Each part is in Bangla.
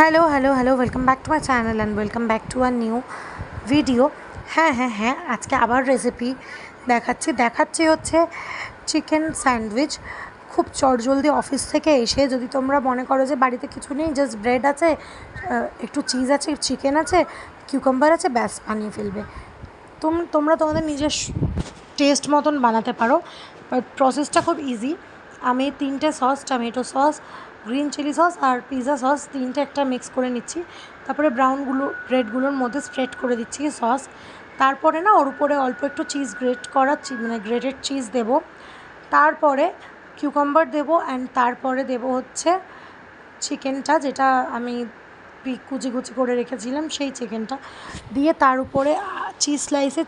Hello hello hello welcome back to my channel and welcome back to our new video হ্যাঁ হ্যাঁ হ্যাঁ আজকে আবার রেসিপি দেখাচ্ছি। দেখাচ্ছি হচ্ছে চিকেন স্যান্ডউইচ খুব চটজলদি অফিস থেকে এসে যদি তোমরা মনে করো যে বাড়িতে কিছু নেই জাস্ট ব্রেড আছে একটু চিজ আছে চিকেন আছে কিউকাম্বার আছে, ব্যাস, বানিয়ে ফেলবে। তোম, তোমরা তোমাদের নিজের টেস্ট মতন বানাতে পারো। বাট প্রসেসটা খুব ইজি আমি তিনটে sauce, tomato sauce, green chilli sauce আর পিৎজা সস তিনটে একটা মিক্স করে নিচ্ছি। তারপরে ব্রাউনগুলো ব্রেডগুলোর মধ্যে স্প্রেড করে দিচ্ছি সস। তারপরে না, ওর উপরে অল্প একটু চিজ গ্রেট করা মানে গ্রেটেড চিজ দেবো। তারপরে কিউকাম্বার দেবো অ্যান্ড তারপরে দেবো হচ্ছে চিকেনটা যেটা আমি কুচি কুচি করে রেখেছিলাম সেই চিকেনটা দিয়ে তার উপরে চিজ স্লাইসে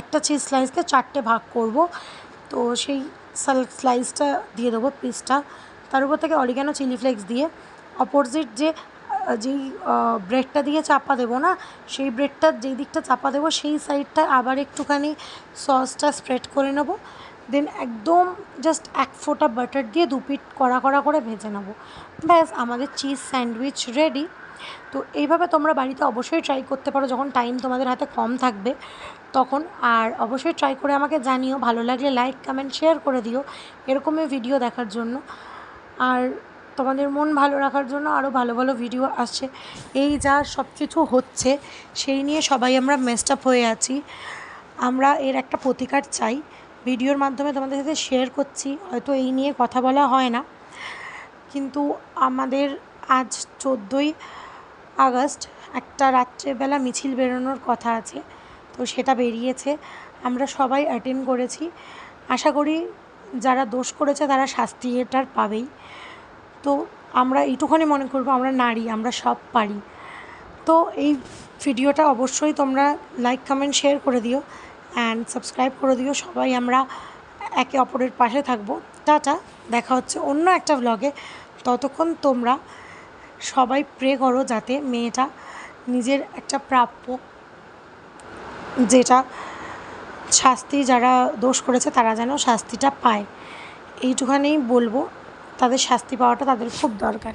একটা চিজ স্লাইসকে চারটে ভাগ করব। তো সেই স্লাইসটা দিয়ে দেবো পিসটা। তার উপর থেকে অরিগানো চিলি ফ্লেক্স দিয়ে অপোজিট যে, যেই ব্রেডটা দিয়ে চাপা দেবো না, সেই ব্রেডটা যেই দিকটা চাপা দেবো, সেই সাইডটা আবার একটুখানি সসটা স্প্রেড করে নেব। দেন একদম জাস্ট এক ফোঁটা বাটার দিয়ে দু পিট কড়া কড়া করে ভেজে নেব। ব্যাস, আমাদের চিজ স্যান্ডউইচ রেডি তো এইভাবে তোমরা বাড়িতে অবশ্যই ট্রাই করতে পারো, যখন টাইম তোমাদের হাতে কম থাকবে, তখন। আর অবশ্যই ট্রাই করে আমাকে জানিও, ভালো লাগলে লাইক কমেন্ট শেয়ার করে দিও এরকমই ভিডিও দেখার জন্য। আর তোমাদের মন ভালো রাখার জন্য আরও ভালো ভালো ভিডিও আসছে। এই যা সব কিছু হচ্ছে, সেই নিয়ে সবাই আমরা মেস্ট আপ হয়ে আছি। আমরা এর একটা প্রতিকার চাই। ভিডিওর মাধ্যমে তোমাদের সাথে শেয়ার করছি, হয়তো এই নিয়ে কথা বলা হয় না। কিন্তু আমাদের আজ চোদ্দোই আগস্ট, একটা রাত্রেবেলা মিছিল বেরোনোর কথা আছে, তো সেটা বেরিয়েছে। আমরা সবাই অ্যাটেন্ড করেছি। আশা করি যারা দোষ করেছে তারা শাস্তি এটার পাবেই। তো আমরা এইটুখানি মনে করব, আমরা নারী, আমরা সব পারি। তো এই ভিডিওটা অবশ্যই তোমরা লাইক কমেন্ট শেয়ার করে দিও। অ্যান্ড সাবস্ক্রাইব করে দিও। সবাই আমরা একে অপরের পাশে থাকব। টাটা, দেখা হচ্ছে অন্য একটা ব্লগে ততক্ষণ তোমরা সবাই প্রে করো যাতে মেয়েটা নিজের একটা প্রাপ্য যেটা শাস্তি যারা দোষ করেছে তারা যেন শাস্তিটা পায়। এইটুখানেই বলব, তাদের শাস্তি পাওয়াটা তাদের খুব দরকার।